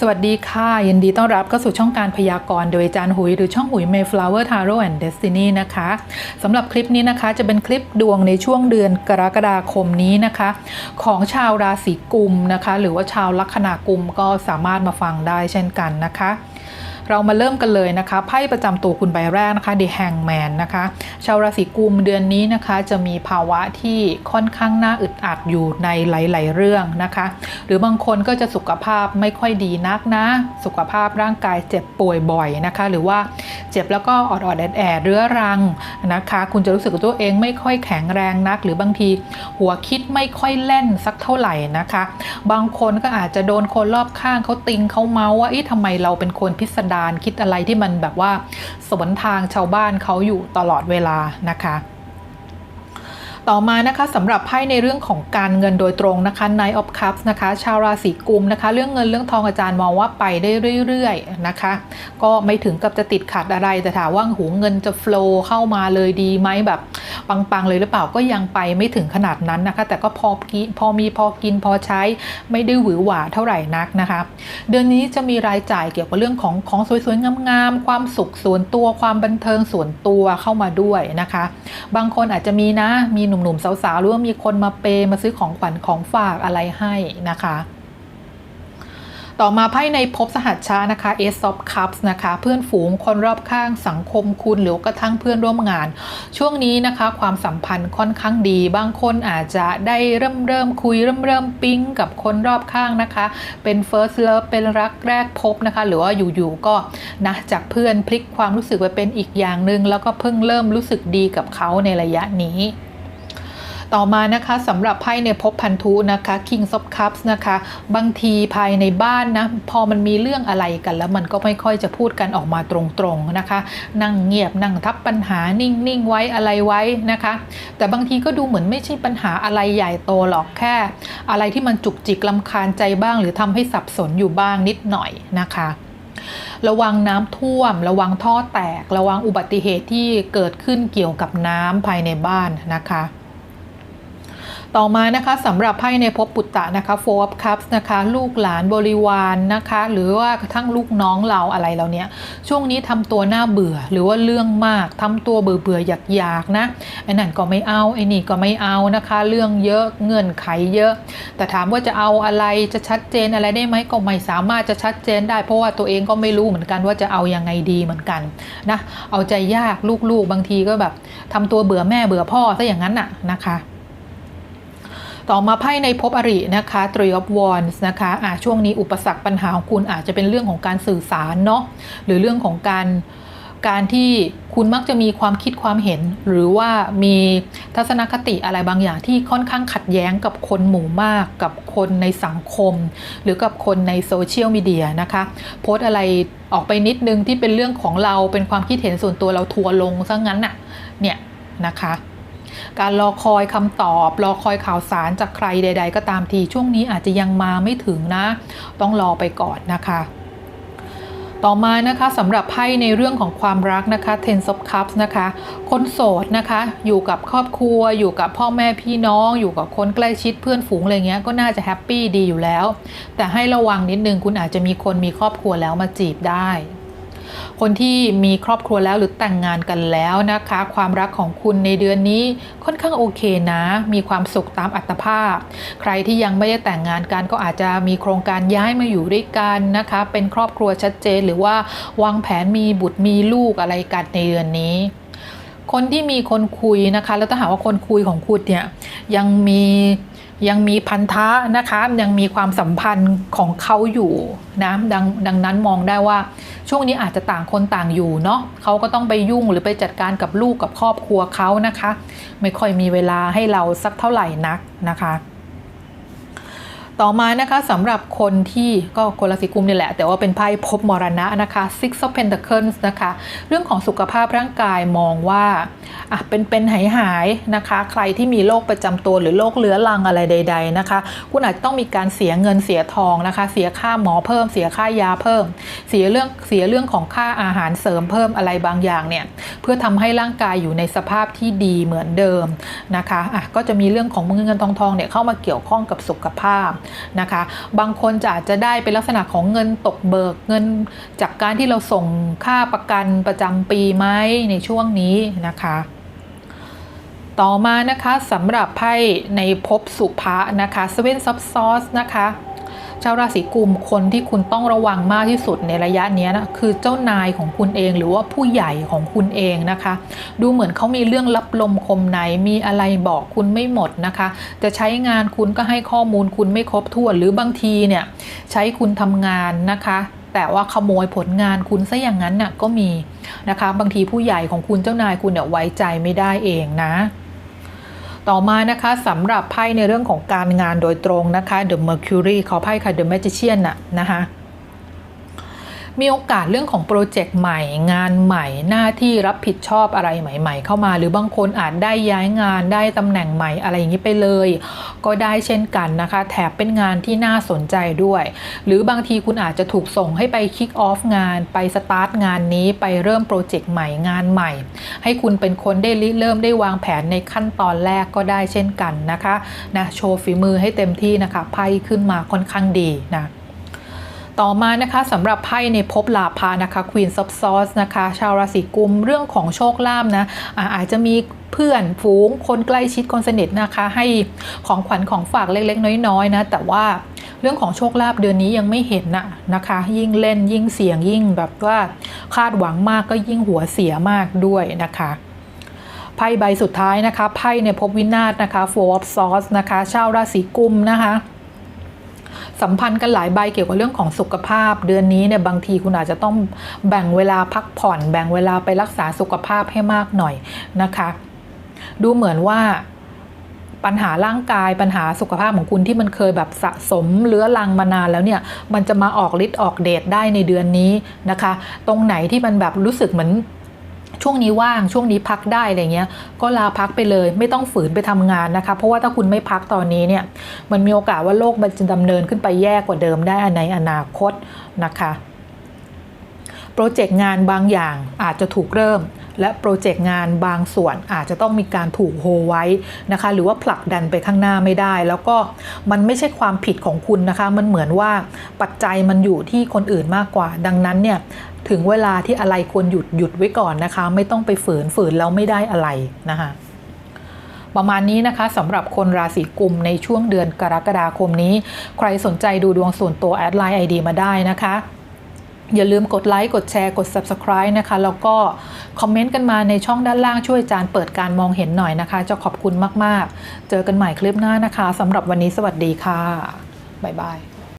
สวัสดีค่ะ ยินดีต้อนรับเข้าสู่ช่องการพยากรณ์โดยอาจารย์หุย หรือช่องหุย Mayflower Tarot and Destiny นะคะสำหรับคลิปนี้นะคะจะเป็นคลิปดวงในช่วงเดือนกรกฎาคมนี้นะคะ ของชาวราศีกุมนะคะ หรือว่าชาวลัคนากุมก็สามารถมาฟังได้เช่นกันนะคะ เรามาเริ่มกันเลยนะคะไพ่ประจำตัวคุณใบแรกนะคะ The Hangman นะคะชาวราศีกุมเดือนนี้นะคะจะมีภาวะที่ค่อนข้างน่าอึดอัดอยู่ในหลาย ๆ เรื่องนะคะ หรือบางคนก็จะสุขภาพไม่ค่อยดีนักนะ สุขภาพร่างกายเจ็บป่วยบ่อยนะคะ หรือว่าเจ็บแล้วก็ออดแอดแอดเรื้อรังนะคะ คุณจะรู้สึกตัวเองไม่ค่อยแข็งแรงนัก หรือบางทีหัวคิดไม่ค่อยแล่นสักเท่าไหร่นะคะ บางคนก็อาจจะโดนคนรอบข้างเขาติงเขาเมาว่าเอ๊ะทำไมเราเป็นคนพิสดารคิดอะไรที่มันแบบว่าสวนทางชาวบ้านเขาอยู่ตลอดเวลานะคะ ต่อมานะคะสำหรับไพ่ในเรื่องของการเงินโดยตรงนะคะ Knight of Cups นะคะ ชาวราศีกุมนะคะ เรื่องเงินเรื่องทองอาจารย์มองว่าไปได้เรื่อยๆนะคะ ก็ไม่ถึงกับจะติดขัดอะไรแต่ถามว่าหูเงินจะ flow เข้ามาเลยดีไหมแบบปังๆเลยหรือเปล่าก็ยังไปไม่ถึงขนาดนั้นนะคะ แต่ก็พอกินพอมีพอกินพอใช้ไม่ได้หวือหวาเท่าไหร่นักนะคะ เดือนนี้จะมีรายจ่ายเกี่ยวกับเรื่องของของสวยๆงามๆความสุขส่วนตัวความบันเทิงส่วนตัวเข้ามาด้วยนะคะ บางคนอาจจะมีนะมีหนุ่มๆสาวๆหรือว่ามีคนมาเปย์มาซื้อของขวัญของฝากอะไรให้นะคะต่อมาไพ่ในภพสหัชชานะคะ Ace of Cups นะคะ เพื่อนฝูงคนรอบข้างสังคมคุณหรือกระทั่งเพื่อนร่วมงาน ช่วงนี้นะคะ ความสัมพันธ์ค่อนข้างดี บางคนอาจจะได้เริ่มเริ่มคุยเริ่มเริ่มปิ๊งกับคนรอบข้างนะคะ เป็น first love เป็นรักแรกพบนะคะ หรือว่าอยู่ๆก็นะจากเพื่อนพลิกความรู้สึกไปเป็นอีกอย่างหนึ่งแล้วก็เพิ่งเริ่มรู้สึกดีกับเขาในระยะนี้ ต่อมานะคะสำหรับไพ่ในภพพันธุนะคะ King of Cups นะคะ บางทีภายในบ้านนะพอมันมีเรื่องอะไรกัน แล้วมันก็ไม่ค่อยจะพูดกันออกมาตรงๆนะคะ นั่งเงียบนั่งทับปัญหานิ่งๆไว้อะไรไว้นะคะ แต่บางทีก็ดูเหมือนไม่ใช่ปัญหาอะไรใหญ่โตหรอกแค่ อะไรที่มันจุกจิกลำคาญใจบ้าง หรือทำให้สับสนอยู่บ้างนิดหน่อยนะคะระวังน้ำท่วม ระวังท่อแตก ระวังอุบัติเหตุที่เกิดขึ้นเกี่ยวกับน้ำภายในบ้านนะคะ ต่อมานะคะสำหรับไพ่ในภพปุตตะนะคะ Four of Cups นะคะ ลูกหลานบริวารนนะคะ หรือว่ากระทั่งลูกน้องเราอะไรเราเนี้ยช่วงนี้ทำตัวหน้าเบื่อหรือว่าเรื่องมากทำตัวเบื่อเบื่ออยากอยากๆนะไอ้นั่นก็ไม่เอาไอ้นี่ก็ไม่เอานะคะ เรื่องเยอะเงื่อนไขเยอะ แต่ถามว่าจะเอาอะไรจะชัดเจนอะไรได้ไหมก็ไม่สามารถจะชัดเจนได้ เพราะว่าตัวเองก็ไม่รู้เหมือนกันว่าจะเอายังไงดีเหมือนกันนะเอาใจยากลูกๆบางทีก็แบบทำตัวเบื่อแม่เบื่อพ่อซะอย่างนั้นน่ะนะคะ ต่อมาไพ่ในภพอรินะคะ Three of Wands นะคะอะช่วงนี้อุปสรรคปัญหาของคุณอาจจะเป็นเรื่องของการสื่อสารเนาะหรือเรื่องของการการที่คุณมักจะมีความคิดความเห็น หรือว่ามีทัศนคติอะไรบางอย่างที่ค่อนข้างขัดแย้งกับคนหมู่มาก กับคนในสังคม หรือกับคนในโซเชียลมีเดียนะคะ โพสอะไรออกไปนิดนึงที่เป็นเรื่องของเราเป็นความคิดเห็นส่วนตัวเราทัวร์ลงซะงั้นน่ะเนี่ยนะคะ การรอคอยคำตอบ รอคอยข่าวสารจากใครใด ๆ ก็ตามทีช่วงนี้อาจจะยังมาไม่ถึงนะ ต้องรอไปก่อนนะคะต่อมานะคะสำหรับไพ่ในเรื่องของความรักนะคะ Ten of Cups นะคะ คนโสดนะคะ อยู่กับครอบครัว อยู่กับพ่อแม่พี่น้อง อยู่กับคนใกล้ชิดเพื่อนฝูงอะไรเงี้ยก็น่าจะแฮปปี้ดีอยู่แล้ว แต่ให้ระวังนิดนึงคุณอาจจะมีคนมีครอบครัวแล้วมาจีบได้ คนที่มีครอบครัวแล้วหรือแต่งงานกันแล้วนะคะ ความรักของคุณในเดือนนี้ค่อนข้างโอเคนะ มีความสุขตามอัตภาพ ใครที่ยังไม่ได้แต่งงานกันก็อาจจะมีโครงการย้ายมาอยู่ด้วยกันนะคะ เป็นครอบครัวชัดเจนหรือว่าวางแผนมีบุตรมีลูกอะไรกันในเดือนนี้คนที่มีคนคุยนะคะ แล้วถ้าหากว่าคนคุยของคุณเนี่ยยังมี ยังมีพันธะนะคะยังมีความสัมพันธ์ของเขาอยู่นะดังดังนั้นมองได้ว่าช่วงนี้อาจจะต่างคนต่างอยู่เนาะเขาก็ต้องไปยุ่งหรือไปจัดการกับลูกกับครอบครัวเขานะคะ ไม่ค่อยมีเวลาให้เราสักเท่าไหร่นักนะคะ ต่อมานะคะสำหรับคนที่ก็คนราศีกุมนี่แหละ แต่ว่าเป็นไพ่ภพมรณะนะคะ Six of Pentacles นะคะ เรื่องของสุขภาพร่างกายมองว่าอะเป็นเป็นหายหายๆนะคะ ใครที่มีโรคประจำตัวหรือโรคเรื้อรังอะไรใด ๆนะคะ คุณอาจจะต้องมีการเสียเงินเสียทองนะคะ เสียค่าหมอเพิ่ม เสียค่ายาเพิ่ม เสียเรื่องเสียเรื่องของค่าอาหารเสริมเพิ่มอะไรบางอย่างเนี่ยเพื่อทำให้ร่างกายอยู่ในสภาพที่ดีเหมือนเดิมนะคะอะก็จะมีเรื่องของเงินเงินทองทองเนี่ยเข้ามาเกี่ยวข้องกับสุขภาพนะคะ บางคนจะอาจจะได้เป็นลักษณะของเงินตกเบิกเงินจากการที่เราส่งค่าประกันประจำปีไหมในช่วงนี้นะคะต่อมานะคะสำหรับไพ่ในภพสุภะนะคะเซเว่นซับซอสนะคะ ชาวราศีกุมคนที่คุณต้องระวังมากที่สุดในระยะนี้นะคือเจ้านายของคุณเองหรือว่าผู้ใหญ่ของคุณเองนะคะ ดูเหมือนเขามีเรื่องลับลมคมในมีอะไรบอกคุณไม่หมดนะคะ จะใช้งานคุณก็ให้ข้อมูลคุณไม่ครบถ้วนหรือบางทีเนี่ยใช้คุณทำงานนะคะแต่ว่าขโมยผลงานคุณซะอย่างนั้นน่ะก็มีนะคะ บางทีผู้ใหญ่ของคุณเจ้านายคุณเนี่ยไว้ใจไม่ได้เองนะ ต่อมานะคะสำหรับไพ่ในเรื่องของการงานโดยตรงนะคะ The Mercury ขอไพ่ค่ะ The Magician น่ะนะคะ มีโอกาสเรื่องของโปรเจกต์ใหม่งานใหม่ หน้าที่รับผิดชอบอะไรใหม่ ๆ เข้ามา หรือบางคนอาจได้ย้ายงานได้ตำแหน่งใหม่อะไรอย่างนี้ไปเลย ก็ได้เช่นกันนะคะ แถบเป็นงานที่น่าสนใจด้วย หรือบางทีคุณอาจจะถูกส่งให้ไปคิกออฟงาน ไปสตาร์ทงานนี้ไปเริ่มโปรเจกต์ใหม่งานใหม่ ให้คุณเป็นคนได้ริเริ่มได้วางแผนในขั้นตอนแรกก็ได้เช่นกันนะคะนะโชว์ฝีมือให้เต็มที่นะคะไพ่ขึ้นมาค่อนข้างดีนะ ต่อมานะคะสำหรับไพ่ในภพลาภานะคะ Queen of Swords นะคะชาวราศีกุมเรื่องของโชคลาภนะอาอาจจะมีเพื่อนฝูงคนใกล้ชิดคนสนิทนะคะ ให้ของขวัญของฝากเล็กๆ น้อยๆนะแต่ว่าเรื่องของโชคลาภเดือนนี้ยังไม่เห็นนะนะคะ ยิ่งเล่นยิ่งเสี่ยงยิ่งแบบว่าคาดหวังมากก็ยิ่งหัวเสียมากด้วยนะคะไพ่ใบสุดท้ายนะคะไพ่ในภพวินาศนะคะ Four of Swords นะคะชาวราศีกุมนะคะ สัมพันธ์กันหลายใบเกี่ยวกับเรื่องของสุขภาพ เดือนนี้เนี่ยบางทีคุณอาจจะต้องแบ่งเวลาพักผ่อน แบ่งเวลาไปรักษาสุขภาพให้มากหน่อยนะคะ ดูเหมือนว่าปัญหาร่างกายปัญหาสุขภาพของคุณที่มันเคยแบบสะสมเลื้อรังมานานแล้วเนี่ย มันจะมาออกฤทธิ์ออกเดชได้ในเดือนนี้นะคะ ตรงไหนที่มันแบบรู้สึกเหมือน ช่วงนี้ว่างช่วงนี้พักได้อะไรเงี้ย ก็ลาพักไปเลย ไม่ต้องฝืนไปทำงานนะคะ เพราะว่าถ้าคุณไม่พักตอนนี้เนี่ยมันมีโอกาสว่าโลกมันจะดำเนินขึ้นไปแย่กว่าเดิมได้ในอนาคตนะคะโปรเจกต์งานบางอย่างอาจจะถูกเริ่ม และโปรเจกต์งานบางส่วนอาจจะต้องมีการถูกโฮไว้นะคะ หรือว่าผลักดันไปข้างหน้าไม่ได้ แล้วก็มันไม่ใช่ความผิดของคุณนะคะ มันเหมือนว่าปัจจัยมันอยู่ที่คนอื่นมากกว่า ดังนั้นเนี่ย ถึงเวลาที่อะไรควรหยุดหยุดไว้ก่อนนะคะ ไม่ต้องไปฝืนฝืนแล้วไม่ได้อะไรนะคะประมาณนี้นะคะสำหรับคนราศีกุมในช่วงเดือนกรกฎาคมนี้ ใครสนใจดูดวงส่วนตัวแอดไลน์ ID มาได้นะคะ อย่าลืมกดไลค์กดแชร์กด Subscribe นะคะ แล้วก็คอมเมนต์กันมาในช่องด้านล่างช่วยจารย์เปิดการมองเห็นหน่อยนะคะ จะขอบคุณมาก ๆ เจอกันใหม่คลิปหน้านะคะสำหรับวันนี้สวัสดีค่ะ บ๊ายบาย